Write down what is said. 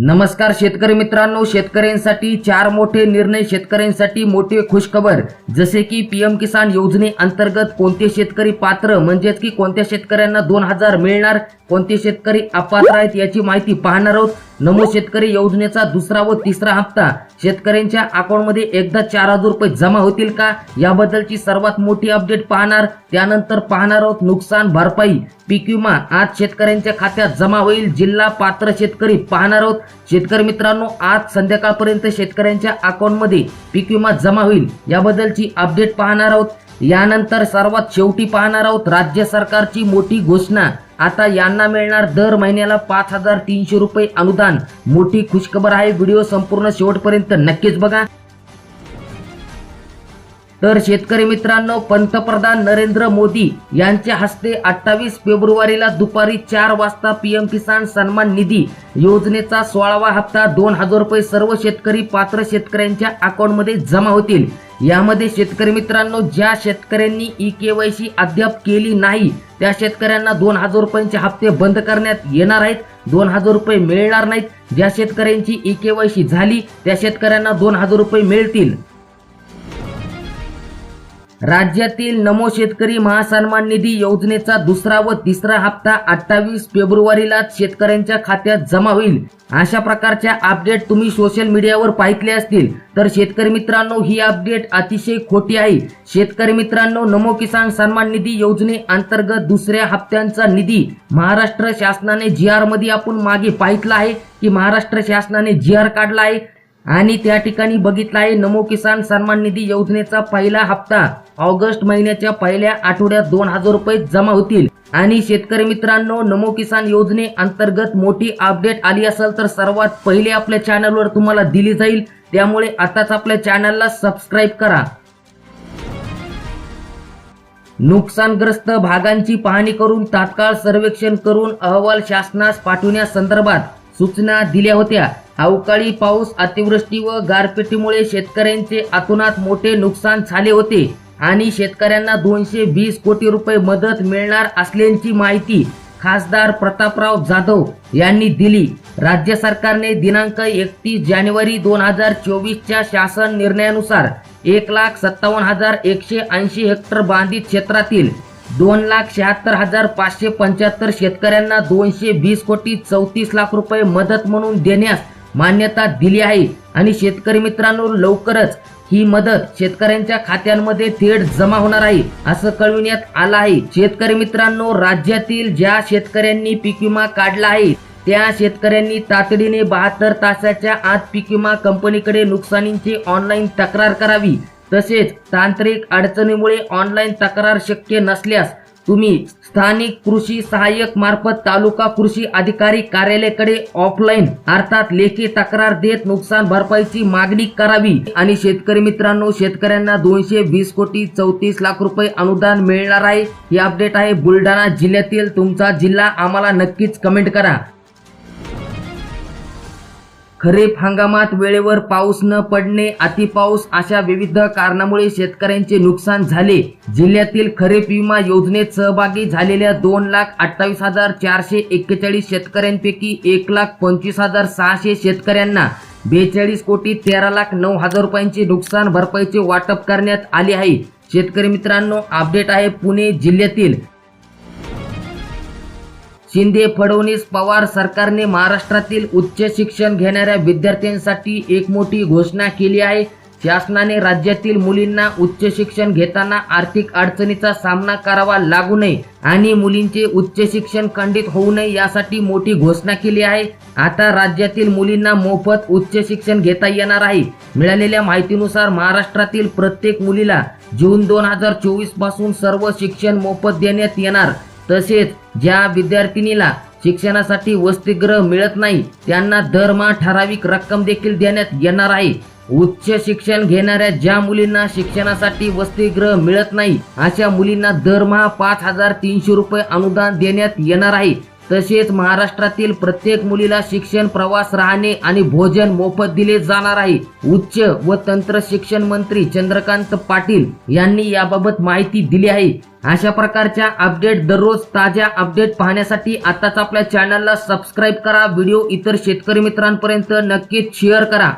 नमस्कार शेतकरी मित्रांनो शेतकऱ्यांसाठी चार मोठे निर्णय शेतकऱ्यांसाठी मोठी खुशखबर. जसे की पीएम किसान योजने अंतर्गत कोणते शेतकरी पात्र म्हणजेच की कोणत्या शेतकऱ्यांना दोन हजार मिळणार कोणते शेतकरी अपात्र आहेत याची माहिती पाहणार आहोत. नमो शेतकरी योजनेचा दुसरा व तिसरा हप्ता शेतकऱ्यांच्या अकाउंटमध्ये एकदा चार हजार रुपये जमा होतील का याबद्दलची सर्वात मोठी अपडेट पाहणार. त्यानंतर पाहणार आहोत नुकसान भरपाई. पीक विमा आज शेतकऱ्यांच्या खात्यात जमा होईल. जिल्हा पात्र शेतकरी पाहणार आहोत. शेतकरी मित्रांनो आज संध्याकाळपर्यंत शेतकऱ्यांच्या अकाउंटमध्ये पीक विमा जमा होईल. याबद्दलची अपडेट पाहणार आहोत. यानंतर सर्वात शेवटी पाहणार आहोत राज्य सरकारची मोठी घोषणा. आता यांना मिळणार दर महिन्याला पाच हजार तीनशे रुपये अनुदान. मोठी खुशखबर आहे. व्हिडिओ संपूर्ण शेवटपर्यंत नक्कीच बघा. तर शेतकरी मित्रांनो पंतप्रधान नरेंद्र मोदी यांच्या हस्ते अठ्ठावीस फेब्रुवारीला दुपारी चार वाजता पीएम किसान सन्मान निधी योजनेचा सोळावा हप्ता दोन हजार रुपये सर्व शेतकरी पात्र शेतकऱ्यांच्या अकाउंटमध्ये जमा होतील. यामध्ये शेतकरी मित्रांनो ज्या शेतकऱ्यांनी ई केवायसी अद्याप केली नाही त्या शेतकऱ्यांना दोन हजार रुपयांचे हप्ते बंद करण्यात येणार आहेत. दोन हजार रुपये मिळणार नाहीत. ज्या शेतकऱ्यांची ई केवायसी झाली त्या शेतकऱ्यांना दोन हजार रुपये मिळतील. राज्यातील नमो शेतकरी महासन्मान निधी योजनेचा दुसरा व तिसरा हप्ता अठ्ठावीस फेब्रुवारीला शेतकऱ्यांच्या खात्यात जमा होईल. अशा प्रकारच्या अपडेट तुम्ही सोशल मीडियावर पाहितले असतील तर शेतकरी मित्रांनो ही अपडेट अतिशय खोटी आहे. शेतकरी मित्रांनो नमो किसान सन्मान निधी योजने अंतर्गत दुसऱ्या हप्त्यांचा निधी महाराष्ट्र शासनाने जी आरमध्ये आपण मागे पाहितला आहे की महाराष्ट्र शासनाने जी आर काढला आहे. आणि त्या ठिकाणी बघितलं आहे नमो किसान सन्मान निधी योजनेचा पहिला हप्ता ऑगस्ट महिन्याच्या पहिल्या आठवड्यात दोन हजार रुपये जमा होतील. आणि शेतकरी मित्रांनो नमो किसान योजने अंतर्गत मोठी अपडेट आली असेल तर सर्वात पहिले आपल्या चॅनलवर तुम्हाला दिली जाईल. त्यामुळे आताच आपल्या चॅनलला सबस्क्राईब करा. नुकसानग्रस्त भागांची पाहणी करून तात्काळ सर्वेक्षण करून अहवाल शासनास पाठवण्यासंदर्भात सूचना दिल्या होत्या. अवकाळी पाऊस अतिवृष्टी व गारपिटीमुळे शेतकऱ्यांचे आतुनात मोठे नुकसान झाले होते. आणि शेतकऱ्यांना दोनशे वीस कोटी रुपये मदत मिळणार असल्याची माहिती खासदार प्रतापराव जाधव यांनी दिली. राज्य सरकारने दिनांक एकतीस जानेवारी दोन हजार चोवीसच्या शासन निर्णयानुसार एक लाख सत्तावन्न हजार एकशे ऐंशी हेक्टर बांधित क्षेत्रातील दोन लाख शहात्तर हजार पाचशे पंच्याहत्तर शेतकऱ्यांना दोनशे वीस कोटी चौतीस लाख रुपये मदत म्हणून देण्यास मान्यता दिली आहे. आणि शेतकरी मित्रांनो लवकरच ही मदत शेतकऱ्यांच्या खात्यांमध्ये थेट जमा होणार आहे असं कळविण्यात आलं आहे. शेतकरी मित्रांनो राज्यातील ज्या शेतकऱ्यांनी पीक विमा काढला आहे त्या शेतकऱ्यांनी तातडीने बहात्तर तासाच्या आत पीक विमा कंपनीकडे नुकसानींची ऑनलाईन तक्रार करावी. तसेच तांत्रिक अडचणीमुळे ऑनलाईन तक्रार शक्य नसल्यास तुम्ही स्थानिक कृषी सहाय्यक मार्फत तालुका कृषी अधिकारी कार्यालयाकडे ऑफलाईन अर्थात लेखी तक्रार देत नुकसान भरपाईची मागणी करावी. आणि शेतकरी मित्रांनो शेतकऱ्यांना दोनशे वीस कोटी चौतीस लाख रुपये अनुदान मिळणार आहे. ही अपडेट आहे बुलढाणा जिल्ह्यातील. तुमचा जिल्हा आम्हाला नक्कीच कमेंट करा. खरीप हंगामात वेळेवर पाऊस न पडणे अतिपाऊस अशा विविध कारणामुळे शेतकऱ्यांचे नुकसान झाले. जिल्ह्यातील खरीप विमा योजनेत सहभागी झालेल्या दोन लाख अठ्ठावीस हजार चारशे एक्केचाळीस शेतकऱ्यांपैकी एक लाख पंचवीस हजार सहाशे शेतकऱ्यांना बेचाळीस कोटी तेरा लाख नऊ हजार रुपयांचे नुकसान भरपाईचे वाटप करण्यात आले आहे. शेतकरी मित्रांनो अपडेट आहे पुणे जिल्ह्यातील शिंदे फडणवीस पवार सरकारने महाराष्ट्रातील उच्च शिक्षण घेणाऱ्या विद्यार्थ्यांसाठी एक मोठी घोषणा केली आहे. शासनाने राज्यातील मुलींना उच्च शिक्षण घेताना आर्थिक अडचणीचा सामना करावा लागू नये आणि मुलींचे उच्च शिक्षण खंडित होऊ नये यासाठी मोठी घोषणा केली आहे. आता राज्यातील मुलींना मोफत उच्च शिक्षण घेता येणार आहे. मिळालेल्या माहितीनुसार महाराष्ट्रातील प्रत्येक मुलीला जून दोन हजार चोवीसपासून सर्व शिक्षण मोफत देण्यात येणार. तसेच ज्या विद्यार्थिनीला शिक्षणासाठी वसतिगृह मिळत नाही त्यांना दरमहा ठराविक रक्कम देखील देण्यात येणार आहे. उच्च शिक्षण घेणाऱ्या ज्या मुलींना शिक्षणासाठी वसतिगृह मिळत नाही अशा मुलींना दरमहा पाच हजार तीनशे रुपये अनुदान देण्यात येणार आहे. तसेच महाराष्ट्रातील प्रत्येक मुलीला शिक्षण प्रवास राहणे आणि भोजन मोफत दिले जाणार आहे. उच्च व तंत्र शिक्षण मंत्री चंद्रकांत पाटील यांनी याबाबत माहिती दिली आहे. अशा प्रकारच्या अपडेट दररोज ताज्या अपडेट पाहण्यासाठी आताच आपल्या चॅनलला सबस्क्राईब करा. व्हिडिओ इतर शेतकरी मित्रांपर्यंत नक्कीच शेअर करा.